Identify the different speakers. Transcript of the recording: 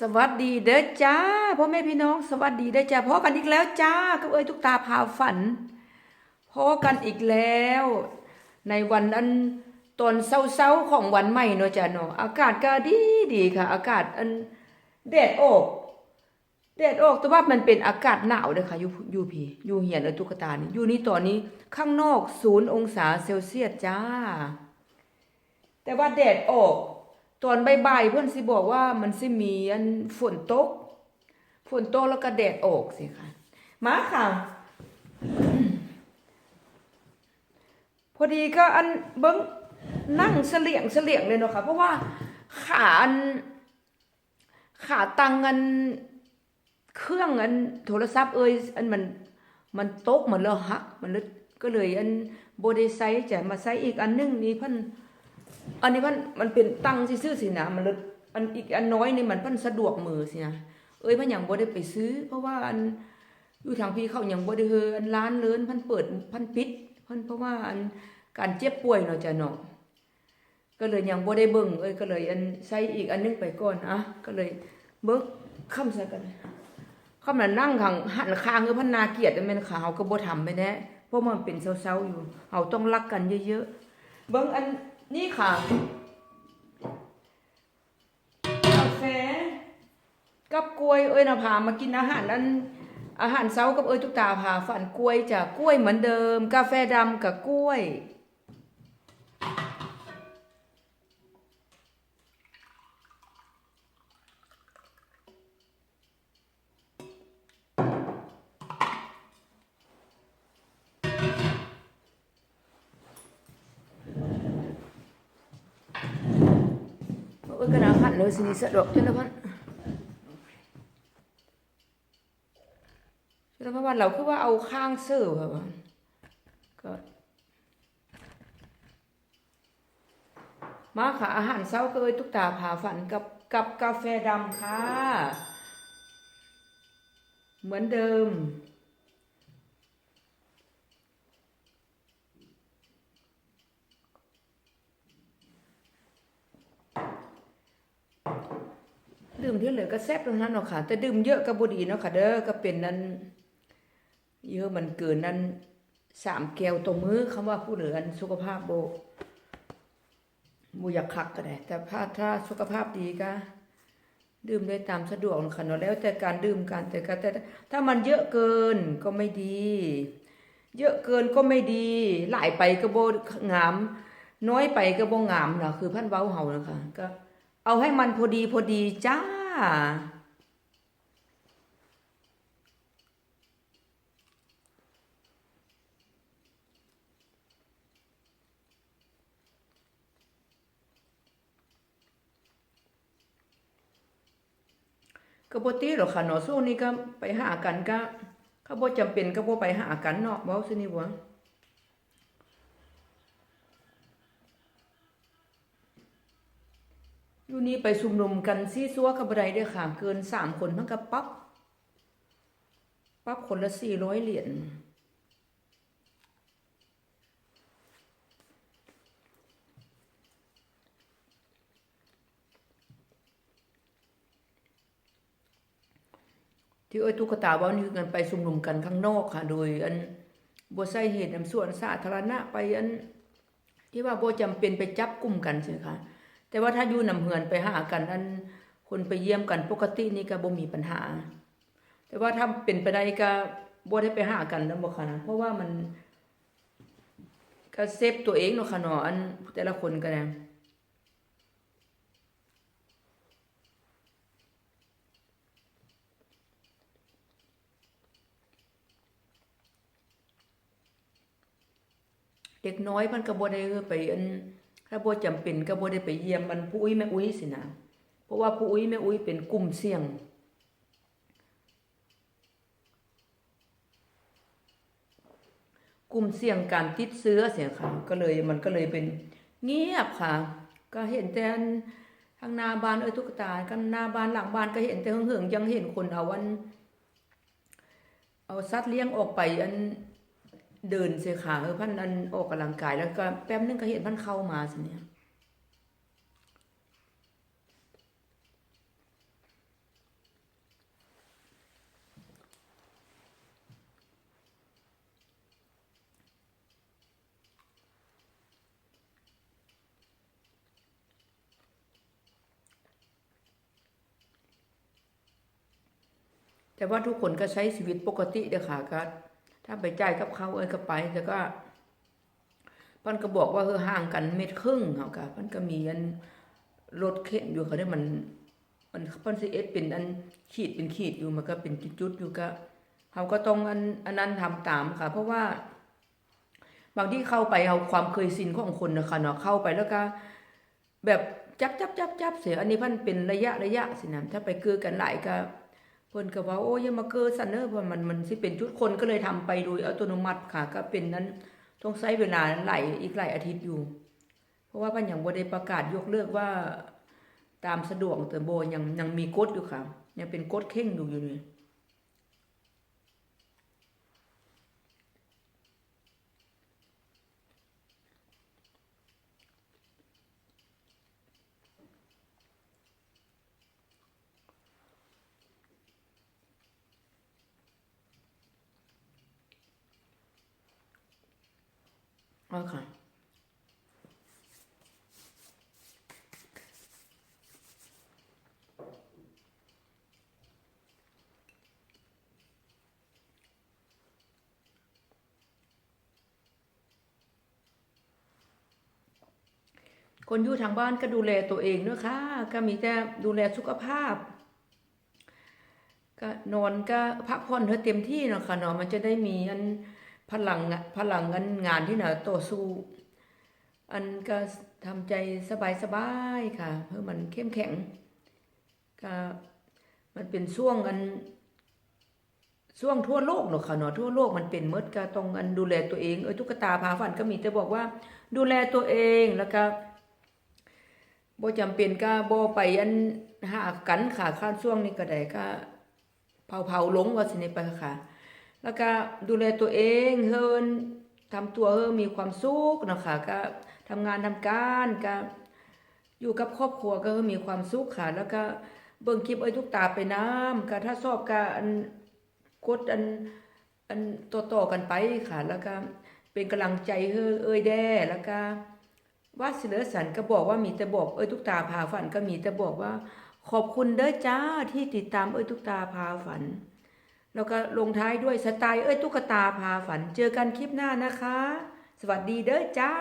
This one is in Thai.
Speaker 1: สวัสดีเด้อจ้าพ่อแม่พี่น้องสวัสดีเด้อจ้าพ่อกันอีกแล้วจ้ากับเอ้ยทุกตาพาฝันพ่อกันอีกแล้ว ในวันอันตอนเศร้าๆของวันใหม่เนาะจ้าเนาะอากาศก็ดีดีค่ะ อากาศอันแดดออกแดดออกแต่ว่ามันเป็นอากาศหนาวเด้อค่ะอยู่อยู่พี่อยู่เหียนเอ้ยตุ๊กตานี่อยู่นี่ตอนนี้ข้างนอกศูนย์องศาเซลเซียสจ้า แต่ว่าแดดออก ตอนบ่ายๆเพื่อนสิบอกว่ามันสิมีอันฝนตก ฝนตกแล้วก็แดดออกสิค่ะ มาค่ะ พอดีก็อันเบิ้งนั่งเสลี่ยงเสลี่ยงเลยเนาะค่ะ เพราะว่าขาอันขาตังอันเครื่องอันโทรศัพท์เอ้ยอันมันมันตกมันแล้วหักมันเลยก็เลยอันโบได้ไซจะมาใส่อีกอันนึงนี่เพิ่น อันนี้มันมันเป็นตังซื่อสินะมันเลยอันอีกอันน้อยนี่มันพิ่นสะดวกมือสินะเอ้ยมันอยังบ่ได้ไปซื้อ เพราะว่าอันอยู่ทางพี่เขาอยังบ่ได้เฮออันร้านเลินพิ่นเปิดพิ่นปิดพิ่นเพราะว่าอันการเจ็บป่วยเนาะจ้ะเนาะก็เลยยังบ่ได้เบิ่งเอ้ยก็เลยอันใช้อีกอันนึงไปก่อนอะก็เลยเบิ่งค้ำใส่กันค้ำน่ะนั่งข้างหันข้างเอ้ยเพิ่นนาเกียดแม่นค่ะเฮาก็บ่ทำไปแน่เพราะมันเป็นเซาๆอยู่เฮาต้องรักกันเยอะๆเบิ่งอัน นี่ค่ะกาแฟกับกล้วยเอ้ยนะพามากินอาหารนั้นอาหารเช้ากับเอ้ยทุกตาพาฝันกล้วยจากกล้วยเหมือนเดิม กาแฟดำกับกล้วย ว่าเราคือว่าเอาข้างเสื้อค่ะก็มาค่ะ อาหารเช้าก็เอ้ยทุกตาผาฝันกับกับกาแฟดำค่ะ เหมือนเดิม ดื่มที่เหลือก็แซ่บตรงนั้นเนาะค่ะ แต่ดื่มเยอะก็บ่ดีเนาะค่ะ เด้อก็เป็นนั้นเยอะมันเกินนั้นสามแก้วต่อมื้อคำว่าผู้เหลือนสุขภาพบ่บ่อยากคักก็ได้แต่ถ้าถ้าสุขภาพดีก็ดื่มได้ตามสะดวกค่ะเนาะแล้วแต่การดื่มกันแต่ก็แต่ถ้ามันเยอะเกินก็ไม่ดี เยอะเกินก็ไม่ดี หลายไปก็บ่งาม น้อยไปก็บ่งามนะคือพันเว้าเฮานะคะก็ เอาให้มันพอดีพอดีจ้า ก็บ่ติหรอกค่ะเนาะสู้นี้ก็ไปหากันก็เขาบ่จำเป็นก็บ่ไปหากันเนาะเว้าซินี่บ่อยู่ นี่ไปชุมนุมกันซี่ซัวกับบ่ได้เด้อค่ะ เกินสามคนมันก็ปรับปรับคนละ400เหรียญที่เอ้ยตุ๊กตาว้านี่คือกันไปชุมนุมกันข้างนอกค่ะ โดยอันบ่ใช่เหตุนส่วนสาธารณะไปอันที่ว่าบ่จำเป็นไปจับกลุ่มกันใช่ไหมคะ แต่ว่าถ้าอยู่นำเหือนไปหากันอันคนไปเยี่ยมกันปกตินี่ก็บ่มีปัญหา แต่ว่าถ้าเป็นไปได้ก็บ่ได้ไปหากันนำบ่ค่ะนะเพราะว่ามันก็เซฟตัวเองเนาะค่ะเนาะอันแต่ละคนก็ได้เด็กน้อยมันก็บ่ได้ไปอัน ถ้าบ่จำเป็นก็บ่ได้ไปเยี่ยมมันผู้อุ้ยแม่อุ้ยสินะเพราะว่าผู้อุ้ยแม่อุ้ยเป็นกลุ่มเสี่ยง กลุ่มเสี่ยงการติดเชื้อเสียค่ะ ก็เลยมันก็เลยเป็นเงียบค่ะ ก็เห็นแต่ทางหน้าบ้านเอ้ยตุ๊กตากันหน้าบ้านหลังบ้านก็เห็นแต่เหิงๆยังเห็นคนเอาวัน เอาสัตว์เลี้ยงออกไปอัน เดินเสียขาเออพันนันออกกำลังกายแล้วก็แป๊บนึงก็เห็นพันเข้ามาสิเนี่ยแต่ว่าทุกคนก็ใช้ชีวิตปกติเด้อค่ะก็ ถ้าไปจ่ายกับเขาเอ้ยก็ไปแต่ก็พิ่นก็บอกว่าเฮอห่างกันเม็ดครึ่งเฮาก็เพิ่นก็มีอันรถเข็นอยู่เขาได้มัน มันพิ่นสิเอ็ดเป็นอันขีดเป็นขีดอยู่มันก็เป็นจุดๆอยู่ก็เฮาก็ต้องอันอันนั้นทำตามค่ะ เพราะว่า บางที่เข้าไปเอาความเคยชินของคนนะคะเนาะเข้าไปแล้วก็ แบบจับจับจับจับเสียอันนี้พันเป็นระยะระยะสินะถ้าไปเกือกันหลายก็ เพิ่นก็ว่าโอ้ยมาเกอซันเนอร์เพราะมันมันสิเป็นชุดคนก็เลยทำไปโดยอัตโนมัติค่ะ ก็เป็นนั้นต้องใช้เวลาหลายอีกหลายอาทิตย์อยู่ เพราะว่าพันยังบ่ได้ประกาศยกเลิกว่า ตามสะดวกแต่โบยังยังมีกฎอยู่ค่ะยังเป็นกฎเข่งอยู่อยู่นี่ ค่ะคนอยู่ทางบ้านก็ดูแลตัวเองด้วยค่ะ ก็มีแต่ดูแลสุขภาพ ก็นอนก็พักผ่อนเธอเต็มที่เนาะค่ะเนาะมันจะได้มีอัน พลังอะพลังงานงานที่น่ะต่อสู้ อันก็ทำใจสบายๆค่ะ เพื่อมันเข้มแข็งก็มันเป็นช่วงอันช่วงทั่วโลกเนาะค่ะเนาะทั่วโลกมันเป็นเมดก็ต้องอันดูแลตัวเองเอ้ยตุ๊กตาพาฝันก็มีแต่บอกว่า ดูแลตัวเองแล้วก็บ่จำเป็นก็บ่ไปอันหากันขาข้านช่วงนี้ก็ได้ก็เผาๆลงว่าสินี่ไปค่ะ แล้วก็ดูแลตัวเองเฮินทำตัวเฮินมีความสุขนะคะก็ทำงานทำการก็อยู่กับครอบครัวก็เฮินมีความสุขค่ะ แล้วก็เบิ่งคลิปเอ้ยทุกตาไปน้ำก็ถ้าชอบก็อันกดอันอันต่อๆกันไปค่ะ แล้วก็เป็นกำลังใจเฮ้อเอ้ยแด้แล้วก็ว่าสิเลสันก็บอกว่ามีแต่บอกเอ้ยทุกตาพาฝันก็มีแต่บอกว่า ขอบคุณเด้อจ้าที่ติดตามเอ้ยทุกตาพาฝัน แล้วก็ลงท้ายด้วยสไตล์เอ้ยตุ๊กตาพาฝันเจอกันคลิปหน้านะคะ สวัสดีเด้อจ้า